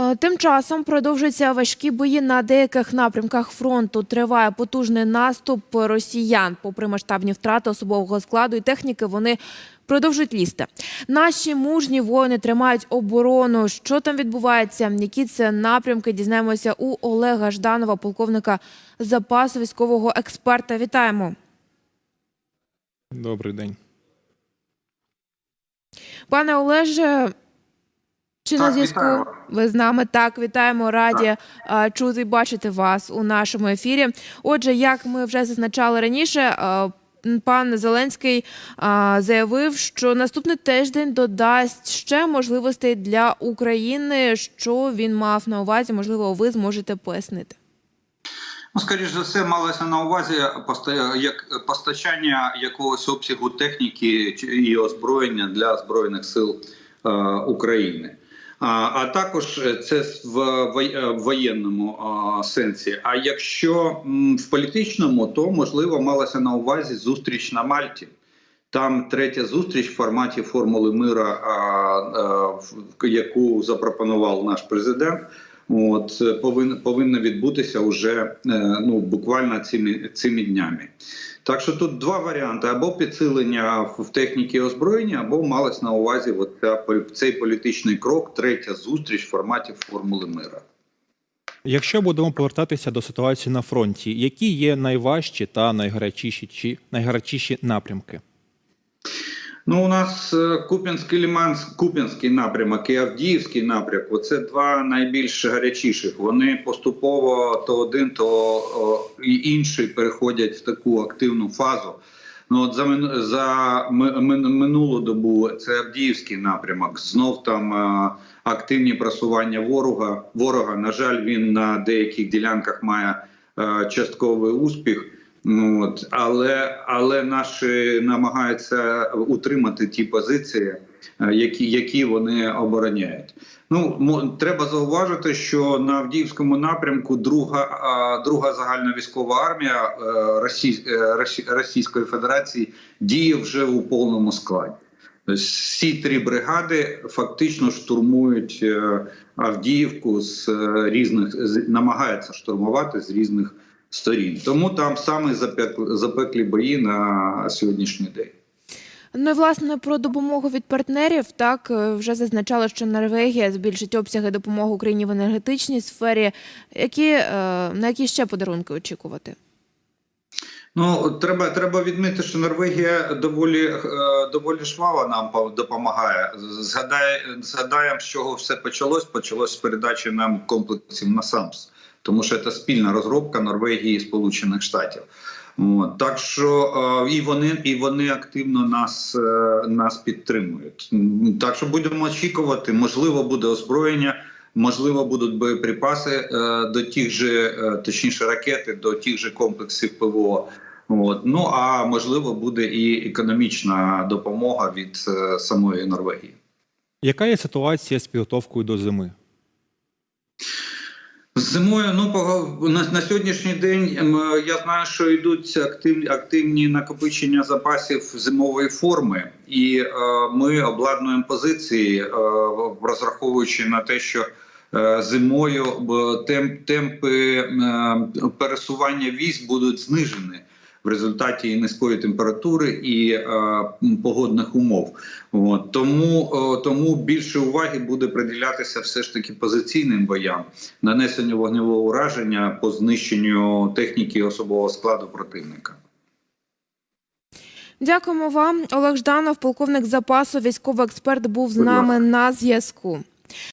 Е, Тим часом продовжуються важкі бої на деяких напрямках фронту. Триває потужний наступ росіян. Попри масштабні втрати особового складу і техніки, вони продовжують лізти. Наші мужні воїни тримають оборону. Що там відбувається? Які це напрямки? Дізнаємося у Олега Жданова, полковника запасу військового експерта. Вітаємо. Добрий день. Пане Олеже, чи на зв'язку? Ви з нами так вітаємо, раді а, чути і бачити вас у нашому ефірі. Отже, як ми вже зазначали раніше, пан Зеленський а, заявив, що наступний тиждень додасть ще можливостей для України. Що він мав на увазі? Можливо, ви зможете пояснити. Ну, скоріш за все, малося на увазі як постачання якогось обсягу техніки і озброєння для збройних сил е, України. А, також це в е, воєнному е, сенсі. А якщо в політичному, то можливо малася на увазі зустріч на Мальті. Там третя зустріч в форматі формули мира, в- яку запропонував наш президент. От е, повинна повинна відбутися вже е, ну буквально цими цими днями. Так що тут два варіанти: або підсилення в техніці озброєння, або малось на увазі от ця, цей політичний крок, третя зустріч в форматі формули мира. Якщо будемо повертатися до ситуації на фронті, які є найважчі та найгарячіші чи найгарячіші напрямки? Ну, у нас е, Куп'янський Ліманськ, Куп'янський напрямок і Авдіївський напрямок оце два найбільш гарячіших. Вони поступово то один, то інший переходять в таку активну фазу. Ну от за за минулу добу це Авдіївський напрямок. Знов там е, активні просування ворога. Ворога, на жаль, він на деяких ділянках має е, частковий успіх. Ну, от, але, але наші намагаються утримати ті позиції, е, які, які вони обороняють. Ну треба зауважити, що на Авдіївському напрямку друга, друга загальна військова армія е, Росій, е, Росі- Російської Федерації діє вже у повному складі. Всі три бригади фактично штурмують Авдіївку з різних намагаються штурмувати з різних сторін. Тому там саме запек- запеклі бої на сьогоднішній день. Ну і власне про допомогу від партнерів. Так е, вже зазначали, що Норвегія збільшить обсяги допомоги Україні в енергетичній сфері. Які е, на які ще подарунки очікувати? Ну треба треба відмітити, що Норвегія доволі е, доволі жваво нам допомагає. Згадай, згадаємо, з чого все почалось. Почалось з передачі нам комплексів на САМС, тому що це спільна розробка Норвегії і Сполучених Штатів. От, так що е, і вони і вони активно нас, е, нас підтримують. Так що будемо очікувати, можливо, буде озброєння. Можливо, будуть боєприпаси е, до тих же, точніше, ракети до тих же комплексів ПВО. От. Ну а можливо, буде і економічна допомога від самої Норвегії. Яка є ситуація з підготовкою до зими? Зимою ну на, на сьогоднішній день ем, я знаю, що йдуть активні активні накопичення запасів зимової форми, і е, ми обладнуємо позиції, е, розраховуючи на те, що е, зимою темп, темпи е, пересування військ будуть знижені в результаті і низької температури і е, погодних умов. От тому, е, тому більше уваги буде приділятися все ж таки позиційним боям, нанесенню вогневого ураження по знищенню техніки особового складу противника. Дякуємо вам, Олег Жданов, полковник запасу, військовий експерт, був з нами на зв'язку.